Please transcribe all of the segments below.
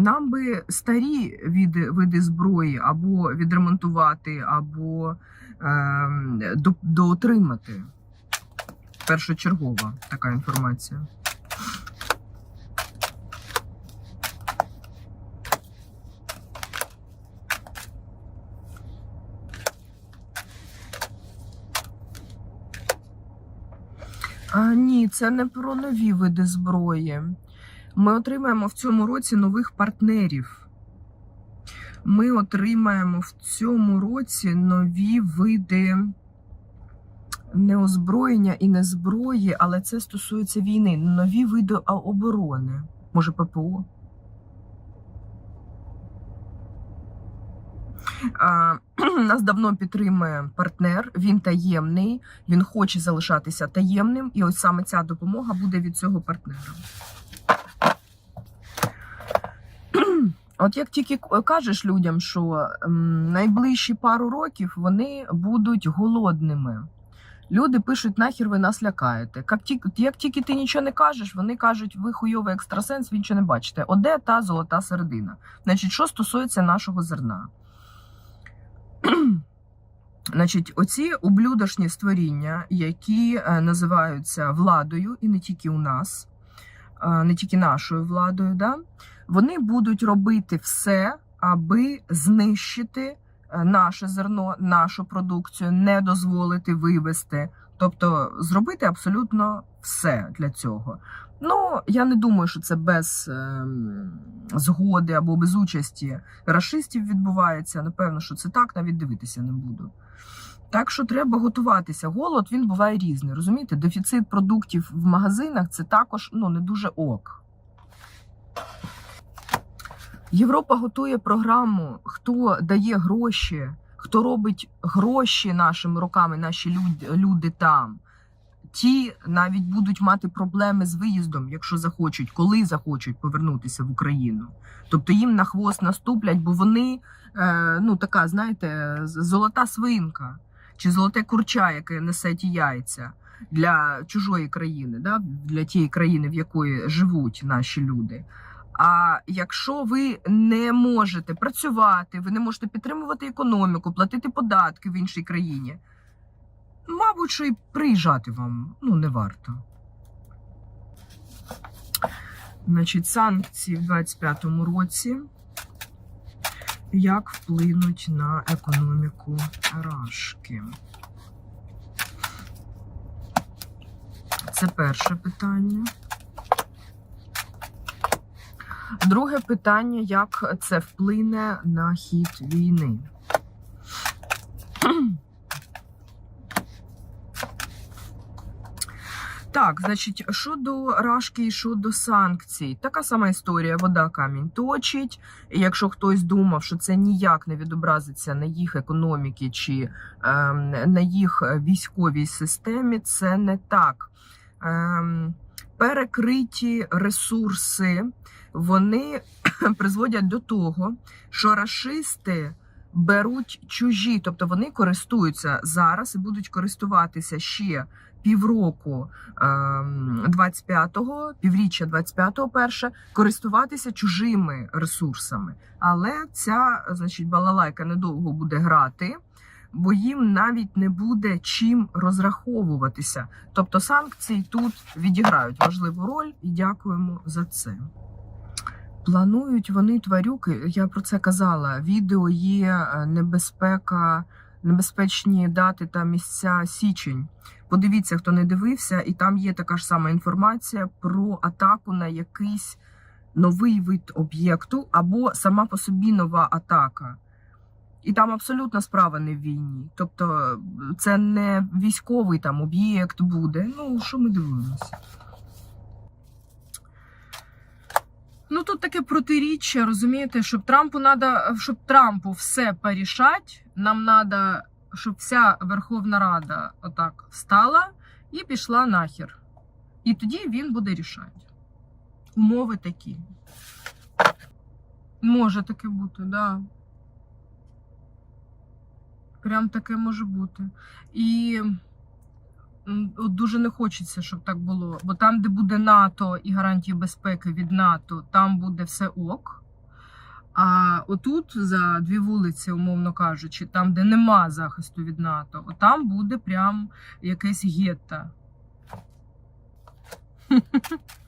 нам би старі види, види зброї або відремонтувати, або ем, до, доотримати. Першочергова така інформація. А, ні, це не про нові види зброї. Ми отримаємо в цьому році нових партнерів. Ми отримаємо в цьому році нові види не озброєння і не зброї, але це стосується війни. Нові види оборони. Може, ППО? Нас давно підтримує партнер, він таємний, він хоче залишатися таємним, і ось саме ця допомога буде від цього партнера. От як тільки кажеш людям, що найближчі пару років вони будуть голодними. Люди пишуть, нахер ви нас лякаєте. Як тільки, як тільки ти нічого не кажеш, вони кажуть, ви хуйовий екстрасенс, ви нічого не бачите. Оде та золота середина. Значить, що стосується нашого зерна. Значить, оці ублюдочні створіння, які е, називаються владою, і не тільки у нас, е, не тільки нашою владою, да, вони будуть робити все, аби знищити е, наше зерно, нашу продукцію, не дозволити вивести. Тобто зробити абсолютно все для цього. Ну, я не думаю, що це без ем, згоди або без участі рашистів відбувається. Напевно, що це так, навіть дивитися не буду. Так що треба готуватися. Голод він буває різний. Розумієте, дефіцит продуктів в магазинах це також ну, не дуже ок. Європа готує програму, хто дає гроші, хто робить гроші нашими руками, наші люди, люди там. Ті навіть будуть мати проблеми з виїздом, якщо захочуть, коли захочуть повернутися в Україну. Тобто їм на хвост наступлять, бо вони е, ну така, знаєте, золота свинка чи золоте курча, яке несе ті яйця для чужої країни, да? для тієї країни, в якої живуть наші люди. А якщо ви не можете працювати, ви не можете підтримувати економіку, платити податки в іншій країні, мабуть, що і приїжджати вам ну, не варто. Значить, санкції в 25-му році. Як вплинуть на економіку Рашки? Це перше питання. Друге питання: як це вплине на хід війни? Так, значить, щодо рашки і щодо санкцій, така сама історія. Вода камінь точить. І якщо хтось думав, що це ніяк не відобразиться на їх економіки чи ем, на їх військовій системі, це не так. Ем, перекриті ресурси вони призводять до того, що рашисти беруть чужі, тобто вони користуються зараз і будуть користуватися ще півроку ем, 25-го, півріччя 25-го перше, користуватися чужими ресурсами. Але ця, значить, балалайка недовго буде грати. Бо їм навіть не буде чим розраховуватися. Тобто санкції тут відіграють важливу роль і дякуємо за це. Планують вони тварюки. Я про це казала. Відео є е, небезпека, небезпечні дати та місця січень. Подивіться, хто не дивився, і там є така ж сама інформація про атаку на якийсь новий вид об'єкту або сама по собі нова атака. І там абсолютно справа не в війні. Тобто це не військовий там об'єкт буде. Ну, що ми дивимося? Ну тут таке протиріччя, розумієте, щоб Трампу надо, щоб Трампу все порішать, нам треба, щоб вся Верховна Рада отак встала і пішла нахер. І тоді він буде рішати. Умови такі. Може таке бути. Да. Прям таке може бути. І от дуже не хочеться, щоб так було. Бо там, де буде НАТО і гарантії безпеки від НАТО, там буде все ок. А отут, за дві вулиці, умовно кажучи, там, де нема захисту від НАТО, там буде прям якесь гетто.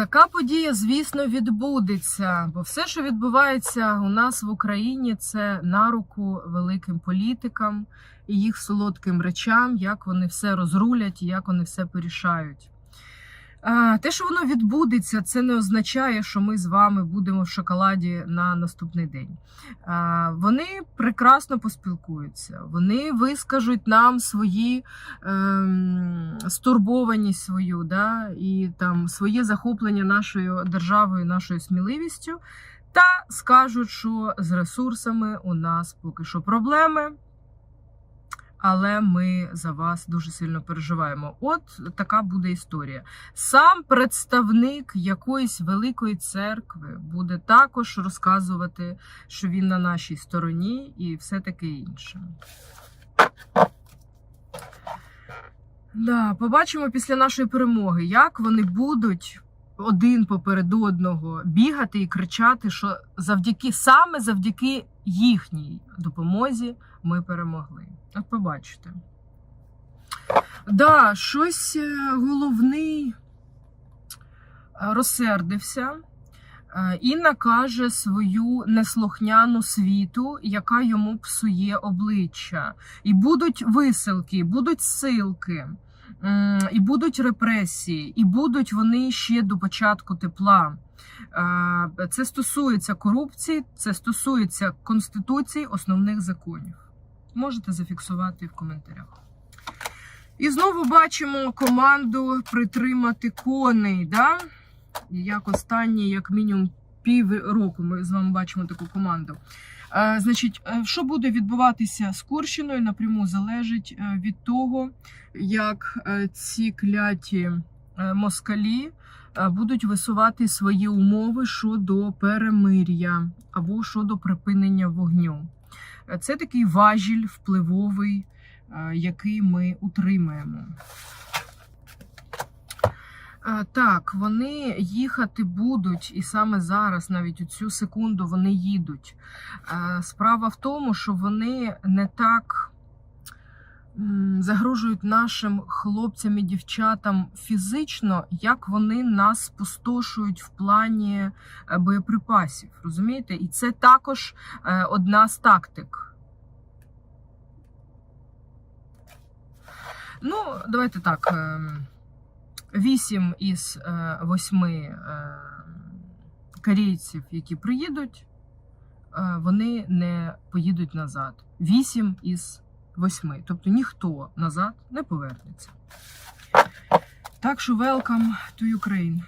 Така подія, звісно, відбудеться, бо все, що відбувається у нас в Україні, це на руку великим політикам і їх солодким речам, як вони все розрулять і як вони все порішають. Те, що воно відбудеться, це не означає, що ми з вами будемо в шоколаді на наступний день. Вони прекрасно поспілкуються, вони вискажуть нам свої ем, стурбованість свою, да, і там своє захоплення нашою державою, нашою сміливістю, та скажуть, що з ресурсами у нас поки що проблеми. Але ми за вас дуже сильно переживаємо. От така буде історія. Сам представник якоїсь великої церкви буде також розказувати, що він на нашій стороні, і все таке інше. Да, побачимо після нашої перемоги, як вони будуть один поперед одного бігати і кричати, що завдяки саме завдяки їхній допомозі ми перемогли. От побачите. Да, щось е, головний е, розсердився. Е, і накаже свою неслухняну світу, яка йому псує обличчя. І будуть висилки, будуть силки, і будуть репресії, і будуть вони ще до початку тепла. Е, Це стосується корупції, це стосується конституції основних законів. Можете зафіксувати в коментарях. І знову бачимо команду притримати коней. Да? Як останні, як мінімум, пів року ми з вами бачимо таку команду. Е, значить, е, що буде відбуватися з Курщиною, напряму залежить е, від того, як ці кляті москалі будуть висувати свої умови щодо перемир'я або щодо припинення вогню. Це такий важіль впливовий, який ми утримаємо. Так, вони їхати будуть, і саме зараз, навіть у цю секунду, вони їдуть. Е, Справа в тому, що вони не так загрожують нашим хлопцям і дівчатам фізично, як вони нас спустошують в плані е, боєприпасів. Розумієте? І це також е, одна з тактик. Ну, давайте так. Вісім із е, восьми е, корейців, які приїдуть, е, вони не поїдуть назад. Вісім із восьми. Тобто ніхто назад не повернеться. Так що welcome to Ukraine.